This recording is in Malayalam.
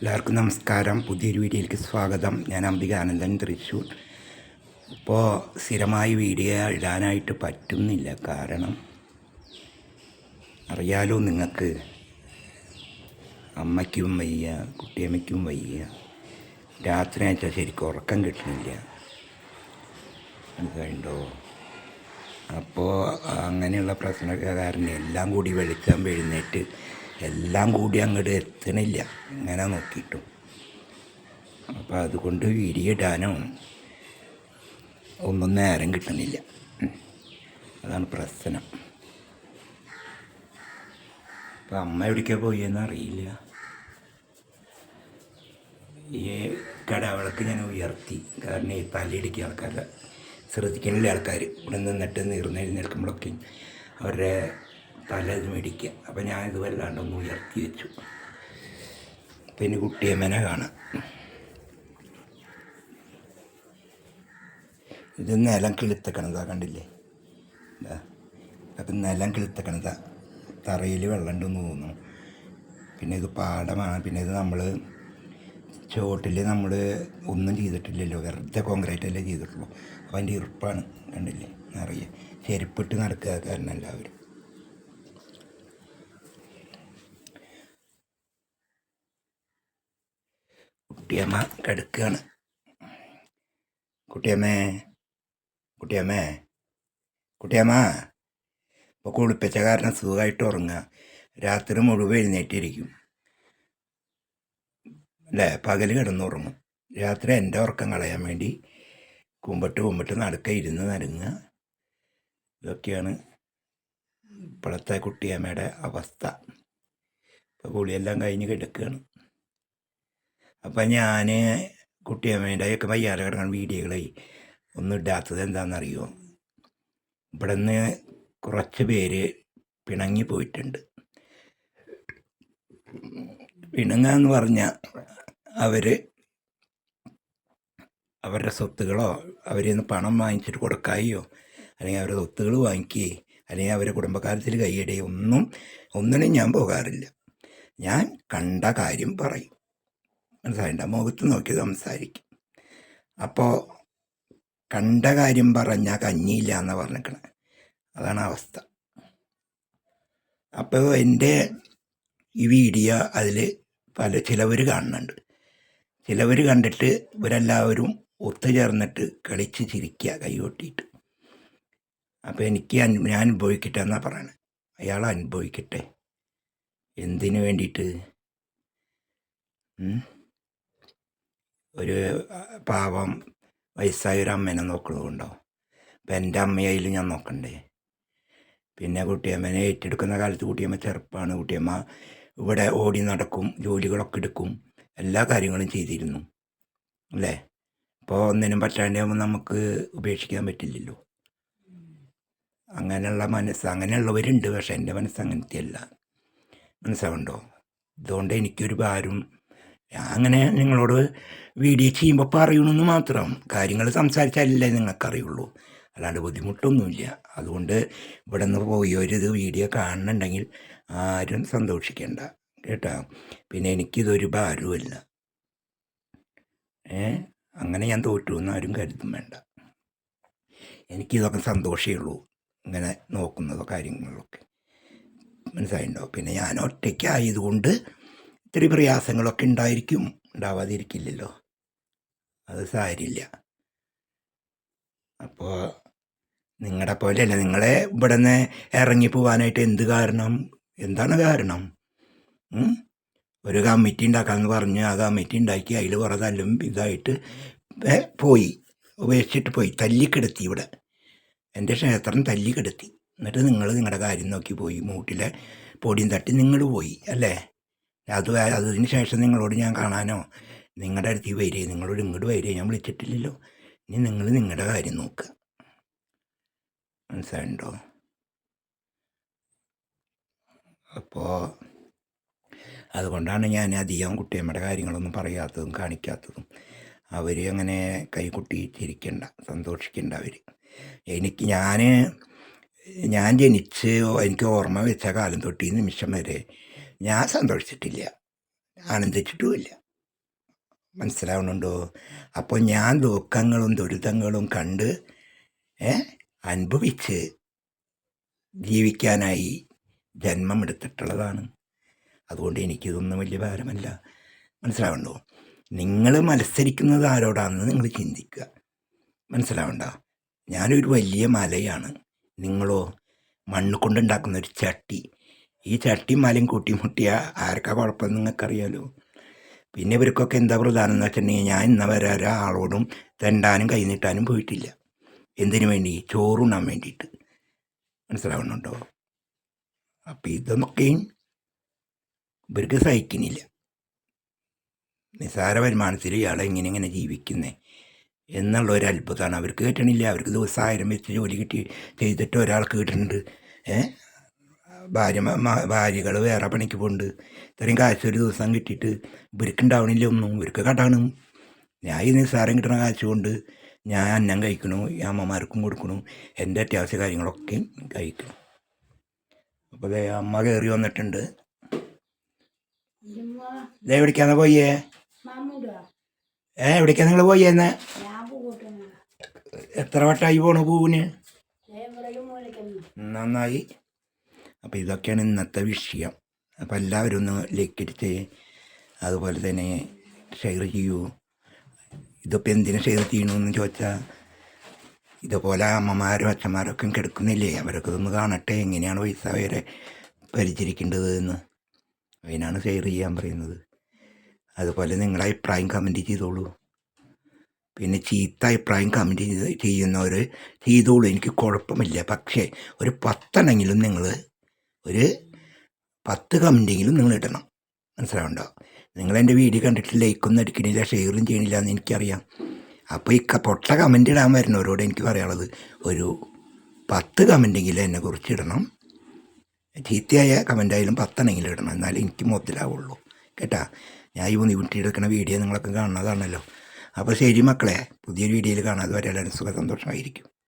എല്ലാവർക്കും നമസ്കാരം. പുതിയൊരു വീഡിയോയിലേക്ക് സ്വാഗതം. ഞാൻ അംബിക ആനന്ദൻ തൃശ്ശൂർ. ഇപ്പോൾ സ്ഥിരമായി വീഡിയോ ഇടാനായിട്ട് പറ്റുന്നില്ല. കാരണം അറിയാലോ നിങ്ങൾക്ക്. അമ്മയ്ക്കും വയ്യ കുട്ടിയമ്മയ്ക്കും വയ്യ. രാത്രി വെച്ചാൽ ശരിക്കും ഉറക്കം കിട്ടുന്നില്ല. മനസ്സിലായിട്ടോ അപ്പോൾ അങ്ങനെയുള്ള കാരണം എല്ലാം കൂടി വെളിച്ചം എഴുന്നേറ്റ് എല്ലാം കൂടി അങ്ങോട്ട് എത്തണില്ല. ഇങ്ങനെ നോക്കിയിട്ടും. അപ്പോൾ അതുകൊണ്ട് വിരിയിടാനും ഒന്നും നേരം കിട്ടണില്ല. അതാണ് പ്രശ്നം. അപ്പം അമ്മ എവിടേക്കാണ് പോയെന്ന് അറിയില്ല. ഈ കടവളക്ക് ഞാൻ ഉയർത്തി. കാരണം ഈ തലയിടിക്കുക ആൾക്കാരെ ശ്രദ്ധിക്കണില്ല ആൾക്കാർ ഇവിടെ നിന്നിട്ട് നീർന്നെഴുന്നേൽക്കുമ്പോഴൊക്കെ അവരുടെ തല മേടിക്കുക. അപ്പം ഞാനിത് വല്ലാണ്ടൊന്ന് ഉയർത്തി വെച്ചു. പിന്നെ കുട്ടിയെ കുട്ടിയമ്മനെ കാണാം. ഇത് നിലം കിളുത്തക്കണതാ കണ്ടില്ലേ? അപ്പം നിലം കിളുത്തക്കണതാ. തറയിൽ വെള്ളമുണ്ടെന്ന് തോന്നുന്നു. പിന്നെ ഇത് പാടമാണ്. പിന്നെ ഇത് നമ്മൾ ചുവട്ടിൽ നമ്മൾ ഒന്നും ചെയ്തിട്ടില്ലല്ലോ. വെറുതെ കോൺക്രീറ്റ് അല്ലേ ചെയ്തിട്ടുള്ളൂ. അപ്പോൾ അതിന്റെ ഇറുപ്പാണ് കണ്ടില്ലേ? നിറയെ. ചെരുപ്പിട്ട് നടക്കുക കാരണം എല്ലാവരും കുട്ടിയമ്മ കിടക്കുകയാണ് കുട്ടിയമ്മേ കുട്ടിയമ്മേ കുട്ടിയമ്മ. ഇപ്പോൾ കുളിപ്പിച്ച കാരണം സുഖമായിട്ട് ഉറങ്ങുക. രാത്രി മുഴുവൻ എഴുന്നേറ്റിരിക്കും. അല്ലേ? പകൽ കിടന്നുറങ്ങും. രാത്രി എന്റെ ഉറക്കം കളയാൻ വേണ്ടി കുമ്പിട്ട് കുമ്പിട്ട് നടക്ക ഇരുന്ന് നടുങ്ങുക ഇതൊക്കെയാണ് ഇപ്പോഴത്തെ കുട്ടിയമ്മയുടെ അവസ്ഥ. ഇപ്പോൾ കുളിയെല്ലാം കഴിഞ്ഞ് കിടക്കുകയാണ് അപ്പം ഞാൻ കുട്ടിയമ്മേന്റെ ഒക്കെ വയ്യാറ് കിടക്കുന്ന വീഡിയോകളെ ഒന്നും ഇടാത്തത് എന്താണെന്നറിയോ? ഇവിടെ നിന്ന് കുറച്ച് പേര് പിണങ്ങി പോയിട്ടുണ്ട്. പിണങ്ങുക എന്ന് പറഞ്ഞാൽ അവർ അവരുടെ സ്വത്തുകളോ അവരിൽ നിന്ന് പണം വാങ്ങിച്ചിട്ട് കൊടുക്കായോ? അല്ലെങ്കിൽ അവരുടെ സ്വത്തുകൾ വാങ്ങിക്കുകയോ അല്ലെങ്കിൽ അവരുടെ കുടുംബക്കാരത്തിൽ കൈയിടുകയോ ഒന്നും ഒന്നിനും ഞാൻ പോകാറില്ല. ഞാൻ കണ്ട കാര്യം പറയും. മനസ്സിലായിണ്ട മുഖത്ത് നോക്കി സംസാരിക്കും. അപ്പോൾ കണ്ട കാര്യം പറഞ്ഞാൽ കഞ്ഞിയില്ല എന്ന് പറഞ്ഞിരിക്കണേ അതാണ് അവസ്ഥ. അപ്പോൾ എന്റെ ഈ വീഡിയോ അതിൽ പല ചിലവർ കാണുന്നുണ്ട്. ചിലവർ കണ്ടിട്ട് ഇവരെല്ലാവരും ഒത്തുചേർന്നിട്ട് കളിച്ച് ചിരിക്കുക കൈകൊട്ടിയിട്ട് അപ്പോൾ എനിക്ക് അനു ഞാൻ അനുഭവിക്കട്ടെ എന്നാണ് പറയണത് അയാൾ അനുഭവിക്കട്ടെ. എന്തിനു വേണ്ടിയിട്ട്? ഒരു പാവം വയസ്സായ ഒരു അമ്മേനെ നോക്കുന്നതുകൊണ്ടോ അപ്പം എന്റെ അമ്മയായാലും ഞാൻ നോക്കണ്ടേ? പിന്നെ കുട്ടിയമ്മേനെ ഏറ്റെടുക്കുന്ന കാലത്ത് കുട്ടിയമ്മ ചെറുപ്പമാണ് കുട്ടിയമ്മ ഇവിടെ ഓടി നടക്കും ജോലികളൊക്കെ എടുക്കും എല്ലാ കാര്യങ്ങളും ചെയ്തിരുന്നു. അല്ലേ? അപ്പോൾ ഒന്നിനും പറ്റാണ്ടാകുമ്പോൾ നമുക്ക് ഉപേക്ഷിക്കാൻ പറ്റില്ലല്ലോ. അങ്ങനെയുള്ള മനസ്സ് അങ്ങനെയുള്ളവരുണ്ട് പക്ഷെ എന്റെ മനസ്സ് അങ്ങനത്തെ മനസ്സാവുണ്ടോ? ഇതുകൊണ്ട് എനിക്കൊരു ഭാരം അങ്ങനെ നിങ്ങളോട് വീഡിയോ ചെയ്യുമ്പോൾ പറയണമെന്ന് മാത്രം. കാര്യങ്ങൾ സംസാരിച്ചാലല്ലേ നിങ്ങൾക്കറിയുള്ളൂ. അല്ലാണ്ട് ബുദ്ധിമുട്ടൊന്നുമില്ല. അതുകൊണ്ട് ഇവിടെ നിന്ന് പോയി ഒരു വീഡിയോ കാണുന്നുണ്ടെങ്കിൽ ആരും സന്തോഷിക്കേണ്ട. കേട്ടോ? പിന്നെ എനിക്കിതൊരു ഭാരവുമല്ല. ഏ? അങ്ങനെ ഞാൻ തോറ്റു എന്ന് ആരും കരുതും വേണ്ട. എനിക്കിതൊക്കെ സന്തോഷമേ ഉള്ളൂ. ഇങ്ങനെ നോക്കുന്നതോ കാര്യങ്ങളൊക്കെ. മനസ്സിലായിട്ടുണ്ടോ പിന്നെ ഞാൻ ഒറ്റയ്ക്കായതുകൊണ്ട് ഇത്തിരി പ്രയാസങ്ങളൊക്കെ ഉണ്ടായിരിക്കും. ഉണ്ടാവാതിരിക്കില്ലല്ലോ. അത് സാരില്ല. അപ്പോൾ നിങ്ങളുടെ പോലെയല്ല. നിങ്ങളെ ഇവിടെ നിന്ന് ഇറങ്ങി പോവാനായിട്ട് എന്ത് കാരണം? എന്താണ് കാരണം? ഒരു കമ്മിറ്റി ഉണ്ടാക്കാമെന്ന് പറഞ്ഞ് ആ കമ്മിറ്റി ഉണ്ടാക്കി അതിൽ കുറേ തല്ലും ഇതായിട്ട് പോയി. ഉപേക്ഷിച്ചിട്ട് പോയി. തല്ലിക്കെടുത്തി ഇവിടെ. എന്റെ ക്ഷേത്രം തല്ലിക്കെടുത്തി. എന്നിട്ട് നിങ്ങൾ നിങ്ങളുടെ കാര്യം നോക്കി പോയി. മൂട്ടിലെ പൊടിയും തട്ടി നിങ്ങൾ പോയി. അല്ലേ? അത് അതിന് ശേഷം നിങ്ങളോട് ഞാൻ കാണാനോ? നിങ്ങളുടെ അടുത്ത് വരിക നിങ്ങളോട് ഇങ്ങോട്ട് വരിക ഞാൻ വിളിച്ചിട്ടില്ലല്ലോ. ഇനി നിങ്ങൾ നിങ്ങളുടെ കാര്യം നോക്കുക മനസ്സിലായിട്ടുണ്ടോ അപ്പോൾ അതുകൊണ്ടാണ് ഞാൻ അധികം കുട്ടിയമ്മയുടെ കാര്യങ്ങളൊന്നും പറയാത്തതും കാണിക്കാത്തതും. അവർ അങ്ങനെ കൈകുട്ടി ചിരിക്കണ്ട സന്തോഷിക്കണ്ട അവർ എനിക്ക് ഞാൻ ഞാൻ ജനിച്ച് എനിക്ക് ഓർമ്മ വെച്ച കാലം തൊട്ട് ഈ നിമിഷം വരെ ഞാൻ സന്തോഷിച്ചിട്ടില്ല. ആനന്ദിച്ചിട്ടുമില്ല മനസ്സിലാവണുണ്ടോ അപ്പോൾ ഞാൻ ദുഃഖങ്ങളും ദുരിതങ്ങളും കണ്ട് അനുഭവിച്ച് ജീവിക്കാനായി ജന്മം എടുത്തിട്ടുള്ളതാണ് അതുകൊണ്ട് എനിക്കിതൊന്നും വലിയ ഭാരമല്ല. മനസ്സിലാവണ്ടോ നിങ്ങൾ മത്സരിക്കുന്നത് ആരോടാണെന്ന് നിങ്ങൾ ചിന്തിക്കുക. മനസ്സിലാവണ്ട ഞാനൊരു വലിയ മലയാണ്. നിങ്ങളോ മണ്ണ് കൊണ്ടുണ്ടാക്കുന്ന ഒരു ചട്ടി. ഈ ചട്ടിയും മലയും കൂട്ടിമുട്ടിയ ആർക്കാ കുഴപ്പം നിങ്ങൾക്കറിയാലോ? പിന്നെ ഇവർക്കൊക്കെ എന്താ പ്രധാനം എന്ന് വെച്ചിട്ടുണ്ടെങ്കിൽ ഞാൻ ഇന്ന വരെ ഒരാളോടും തെണ്ടാനും കൈ നീട്ടാനും പോയിട്ടില്ല. എന്തിനു വേണ്ടി? ചോറുണ്ണാൻ വേണ്ടിയിട്ട്. മനസ്സിലാവുന്നുണ്ടോ? അപ്പം ഇതൊക്കെയും ഇവർക്ക് സഹിക്കുന്നില്ല. നിസാര വരുമാനത്തിൽ ഇയാളെ ഇങ്ങനെ ഇങ്ങനെ ജീവിക്കുന്നേ? എന്നുള്ള ഒരു അത്ഭുതമാണ് അവർക്ക് കിട്ടണില്ല. അവർക്ക് ദിവസം ആയിരം വെച്ച് ജോലി കിട്ടി ചെയ്തിട്ട് ഒരാൾക്ക് കിട്ടുന്നുണ്ട്. ഏ? ഭാര്യ ഭാര്യകൾ വേറെ പണിക്ക് പോകുന്നുണ്ട് ഇത്രയും കാശ് ഒരു ദിവസം കിട്ടിയിട്ട് ഇവർക്ക് ഉണ്ടാവണില്ല ഒന്നും. ഇവർക്ക് കടാണ്. ഞാൻ ഈ നിസ്സാരം കിട്ടുന്ന കാശ് കൊണ്ട് ഞാൻ അന്നം കഴിക്കണു ഈ അമ്മമാർക്കും കൊടുക്കണു എന്റെ അത്യാവശ്യ കാര്യങ്ങളൊക്കെ കഴിക്കണം. അപ്പോൾ അമ്മ കയറി വന്നിട്ടുണ്ട്. ദേ എവിടേക്കാണ് പോയേ? ഏ എവിടേക്കാണ് നിങ്ങൾ പോയേന്ന് എത്ര വട്ടമായി പോണു പൂവിന്? നന്നായി. അപ്പോൾ ഇതൊക്കെയാണ് ഇന്നത്തെ വിഷയം. അപ്പോൾ എല്ലാവരും ഒന്ന് ലൈക്ക് അടിച്ച് അതുപോലെ തന്നെ ഷെയർ ചെയ്യൂ. ഇതിപ്പോൾ എന്തിനു ഷെയർ ചെയ്യണമെന്ന് ചോദിച്ചാൽ ഇതുപോലെ അമ്മമാരും അച്ഛന്മാരൊക്കെ കിടക്കുന്നില്ലേ? അവരൊക്കെ ഇതൊന്ന് കാണട്ടെ എങ്ങനെയാണ് പൈസ അവരെ പരിചരിക്കേണ്ടത് എന്ന്. അതിനാണ് ഷെയർ ചെയ്യാൻ പറയുന്നത്. അതുപോലെ നിങ്ങളുടെ അഭിപ്രായം കമന്റ് ചെയ്തോളൂ. പിന്നെ ചീത്ത അഭിപ്രായം കമന്റ് ചെയ്ത് ചെയ്യുന്നവർ ചെയ്തോളൂ. എനിക്ക് കുഴപ്പമില്ല. പക്ഷേ ഒരു പത്തെണ്ണെങ്കിലും നിങ്ങൾ ഒരു പത്ത് കമന്റെങ്കിലും നിങ്ങൾ ഇടണം. മനസ്സിലാവുണ്ടോ? നിങ്ങൾ എന്റെ വീഡിയോ കണ്ടിട്ട് ലൈക്കൊന്നും അടിക്കണില്ല ഷെയറും ചെയ്യണില്ല എന്ന് എനിക്കറിയാം. അപ്പോൾ ഈ പൊട്ട കമന്റ് ഇടാൻ വരുന്നവരോട് എനിക്ക് പറയാനുള്ളത് ഒരു പത്ത് കമന്റെങ്കിലും എന്നെ കുറിച്ച് ഇടണം. ചീത്തയായ കമന്റായാലും പത്തെണ്ണെങ്കിലും ഇടണം. എന്നാലേ എനിക്ക് മുതലാവുള്ളൂ. കേട്ടാ? ഞാൻ ഈ ഊന്നിവിട്ടിയെടുക്കുന്ന വീഡിയോ നിങ്ങളൊക്കെ കാണുന്നതാണല്ലോ. അപ്പോൾ ശരി മക്കളെ പുതിയൊരു വീഡിയോയിൽ കാണാതെ വരെ എല്ലാവരും സുഖ സന്തോഷമായിരിക്കും.